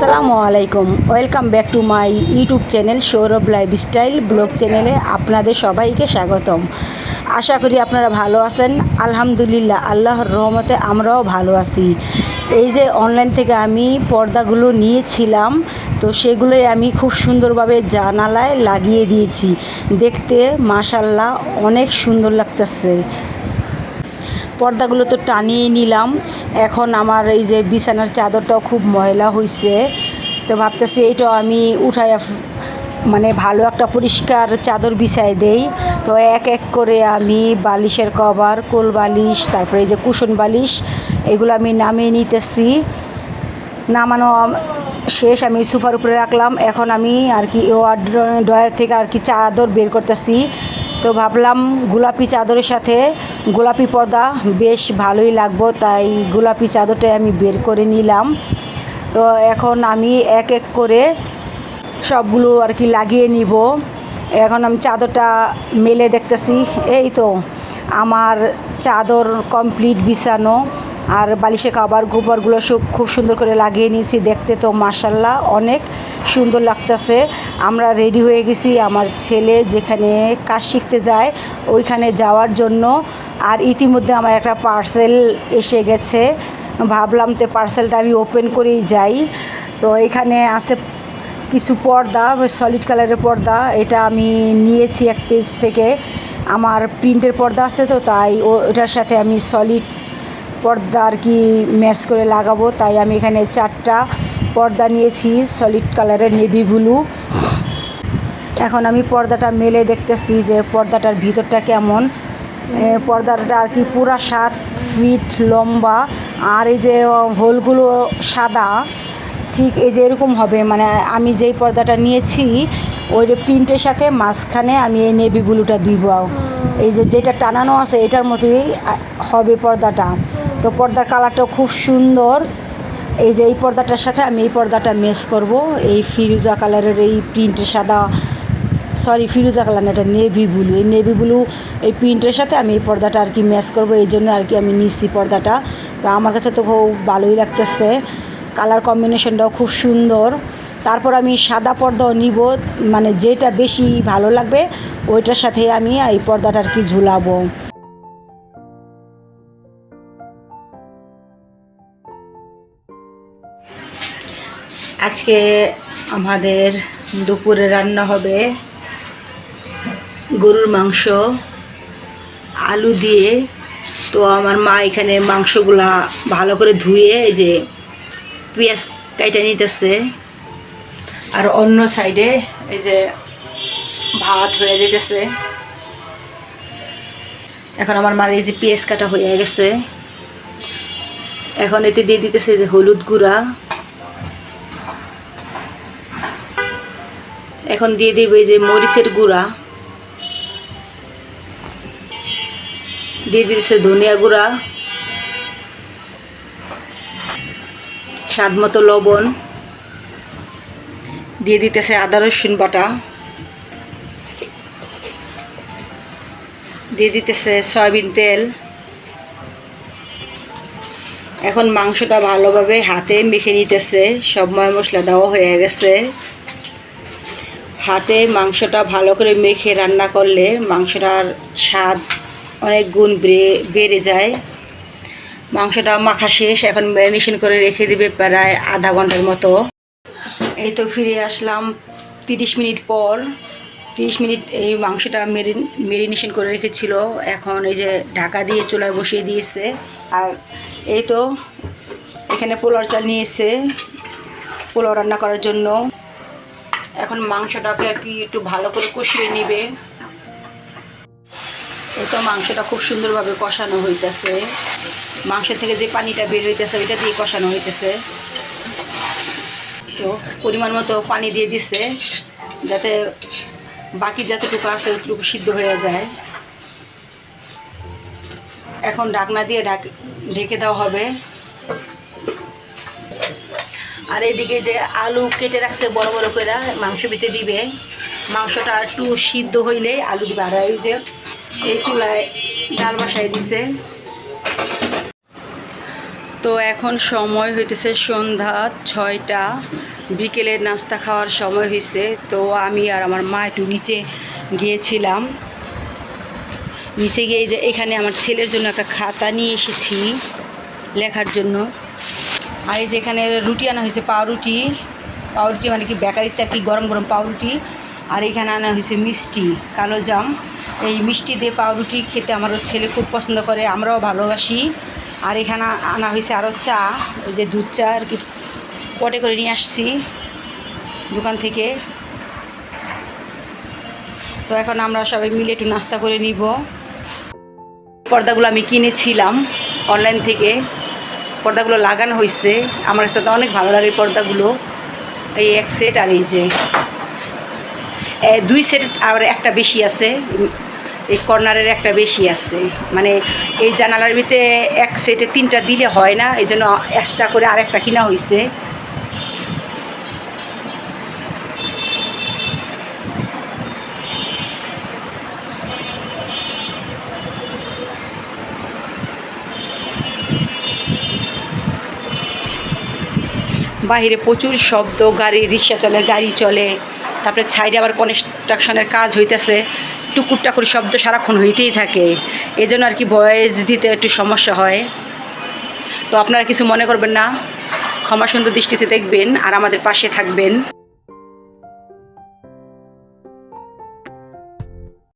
আসসালামু আলাইকুম। Welcome back to my YouTube channel Sourav lifestyle vlog চ্যানেলে আপনাদের সবাইকে স্বাগতম। আশা করি আপনারা ভালো আছেন। আলহামদুলিল্লাহ, আল্লাহর রহমতে আমরাও ভালো আছি। এই যে অনলাইন থেকে আমি পর্দাগুলো নিয়েছিলাম, তো সেগুলোই আমি খুব সুন্দরভাবে জানালায় লাগিয়ে দিয়েছি। দেখতে মাশাল্লাহ অনেক সুন্দর লাগতেছে। পর্দাগুলো তো টানিয়ে নিলাম। এখন আমার এই যে বিছানার চাদরটাও খুব ময়লা হয়েছে তো ভাবতেছি এইটাও আমি উঠাই মানে ভালো একটা পরিষ্কার চাদর বিছাই দেই। তো এক এক করে আমি বালিশের কভার, কোল বালিশ, তারপরে এই যে কুশন বালিশ, এগুলো আমি নামিয়ে নিতেছি। নামানো শেষ আমি সুপার উপরে রাখলাম। এখন আমি আর কি ড্রয়ার থেকে আর কি চাদর বের করতেছি। তো ভাবলাম গোলাপি চাদরের সাথে গোলাপি পর্দা বেশ ভালোই লাগবো, তাই গোলাপি চাদরটাই আমি বের করে নিলাম। তো এখন আমি এক এক করে সবগুলো আর কি লাগিয়ে নিব। এখন আমি চাদরটা মেলে দেখতেছি, এই তো। আমার চাদর কমপ্লিট বিছানো আর বালিশে কাবার গোবরগুলো সব খুব সুন্দর করে লাগিয়ে নিয়েছি দেখতে তো মার্শাল্লাহ অনেক সুন্দর লাগতেছে। আমরা রেডি হয়ে গেছি আমার ছেলে যেখানে কাজ শিখতে যায় ওইখানে যাওয়ার জন্য। আর ইতিমধ্যে আমার একটা পার্সেল এসে গেছে। ভাবলাম তো পার্সেলটা আমি ওপেন করেই যাই। তো এখানে আছে কিছু পর্দা সলিড কালারের পর্দা। এটা আমি নিয়েছি এক পেজ থেকে। আমার প্রিন্টের পর্দা আছে তো, তাই ওটার সাথে আমি সলিড পর্দা আর কি ম্যাচ করে লাগাবো। তাই আমি এখানে চারটা পর্দা নিয়েছি সলিড কালারের নেভি ব্লু এখন আমি পর্দাটা মেলে দেখতেছি যে পর্দাটার ভিতরটা কেমন। পর্দাটা আর কি পুরা সাত ফিট লম্বা, আর এই যে হোলগুলো সাদা, ঠিক এই যে এরকম হবে। মানে আমি যেই পর্দাটা নিয়েছি ওই যে প্রিন্টের সাথে মাঝখানে আমি এই নেভি ব্লুটা দিব। এই যে যেটা টানানো আছে, এটার মতোই হবে পর্দাটা। তো পর্দার কালারটা খুব সুন্দর। এই যে এই পর্দাটার সাথে আমি এই পর্দাটা মেস করব। এই ফিরুজা কালারের এই প্রিন্টের সাদা সরি ফিরুজা কালার না এটা নেভি ব্লু। এই নেভি ব্লু, এই প্রিন্টের সাথে আমি এই পর্দাটা আর কি ম্যাচ করব। এই জন্য আর কি আমি নিচ্ছি পর্দাটা। তো আমার কাছে তো খুব ভালোই লাগতেছে। কালার কম্বিনেশনটাও খুব সুন্দর। তারপর আমি সাদা পর্দাও নিব মানে যেটা বেশি ভালো লাগবে, ওইটার সাথে আমি এই পর্দাটা আর কি ঝুলাবো। আজকে আমাদের দুপুরে রান্না হবে গরুর মাংস, আলু দিয়ে। তো আমার মা এখানে মাংসগুলা ভালো করে ধুয়ে যে পেঁয়াজ কাইটা নিতেছে। আর অন্য সাইডে এই যে ভাত হয়ে যেতেছে। এখন আমার মার এই যে পেঁয়াজ কাটা হয়ে গেছে। এখন এতে দিয়ে দিতেছে যে হলুদ গুঁড়া। এখন দিয়ে দেবে এই যে মরিচের গুঁড়া। দিয়ে দিতেছে ধনিয়া গুঁড়া। স্বাদ মতো লবণ। দিয়ে দিতেছে আদা রসুন বাটা। দিয়ে দিতেছে সয়াবিন তেল। এখন মাংসটা ভালোভাবে হাতে মেখে নিতেছে, সব ময় মশলা দেওয়া হয়ে গেছে। হাতে মাংসটা ভালো করে মেখে রান্না করলে মাংসটার স্বাদ অনেক গুণ বেড়ে যায়। মাংসটা মাখা শেষ, এখন ম্যারিনেশন করে রেখে দিবে প্রায় আধা ঘণ্টার মতো। এই তো ফিরে আসলাম তিরিশ মিনিট পর। তিরিশ মিনিট এই মাংসটা মেরিন, মেরিনেশন করে রেখেছিল। এখন এই যে ঢাকা দিয়ে চুলায় বসিয়ে দিয়েছে। আর এই তো এখানে পোলার চাল নিয়ে এসে পোলাও রান্না করার জন্য। এখন মাংসটাকে আর কি একটু ভালো করে কষিয়ে নিবে। এই তো মাংসটা খুব সুন্দরভাবে কষানো হইতেছে। মাংস থেকে যে পানিটা বের হইতেছে, ওইটা দিয়ে কষানো হইতেছে। তো পরিমাণ মতো পানি দিয়ে দিছে, যাতে বাকি যতটুকু আছে ওইটুকু সিদ্ধ হয়ে যায়। এখন ঢাকনা দিয়ে ঢাক, ঢেকে দেওয়া হবে। আর এদিকে যে আলু কেটে রাখছে বড় বড় করে, মাংস ভিতরে দিবে। মাংসটা একটু সিদ্ধ হইলে আলু দিবে। আর এই যে এই চুলায় ডাল বাসায় দিছে। তো এখন সময় হইতেছে সন্ধ্যা ছয়টা। বিকেলের নাস্তা খাওয়ার সময় হয়েছে, তো আমি আর আমার মা একটু নিচে গিয়েছিলাম। নিচে গিয়ে যে এখানে আমার ছেলের জন্য একটা খাতা নিয়ে এসেছি লেখার জন্য। আর এই যে এখানে রুটি আনা হয়েছে পাউরুটি। পাউরুটি মানে কি, বেকারিতে আর কি গরম গরম পাউরুটি। আর এখানে আনা হয়েছে মিষ্টি, কালো জাম। এই মিষ্টি দিয়ে পাউরুটি খেতে আমার ছেলে খুব পছন্দ করে, আমরাও ভালোবাসি। আর এখানে আনা হয়েছে আরও চা যে দুধ চা আর কি পটে করে নিয়ে আসছি দোকান থেকে। তো এখন আমরা সবাই মিলে একটু নাস্তা করে নিব। পর্দাগুলো আমি কিনেছিলাম অনলাইন থেকে। পর্দাগুলো লাগানো হয়েছে। আমার সাথে অনেক ভালো লাগে পর্দাগুলো। এই এক সেট আর এই যে। দুই সেট আর একটা বেশি আছে। এই কর্নারের একটা বেশি আছে। মানে এই জানালার ভিতরে এক সেটে তিনটা দিলে হয় না। এই জন্য এক্সট্রা করে আর একটা কিনা হয়েছে। বাইরে প্রচুর শব্দ, গাড়ি, রিক্সা চলে, গাড়ি চলে। তারপরে ছাইডে আবার কনস্ট্রাকশনের কাজ হইতেছে। টুকুর টাকুর শব্দ সারাক্ষণ হইতেই থাকে। এই জন্য আর কি ভয়েস দিতে একটু সমস্যা হয়। তো আপনারা কিছু মনে করবেন না। ক্ষমা সুন্দর দৃষ্টিতে দেখবেন আর আমাদের পাশে থাকবেন।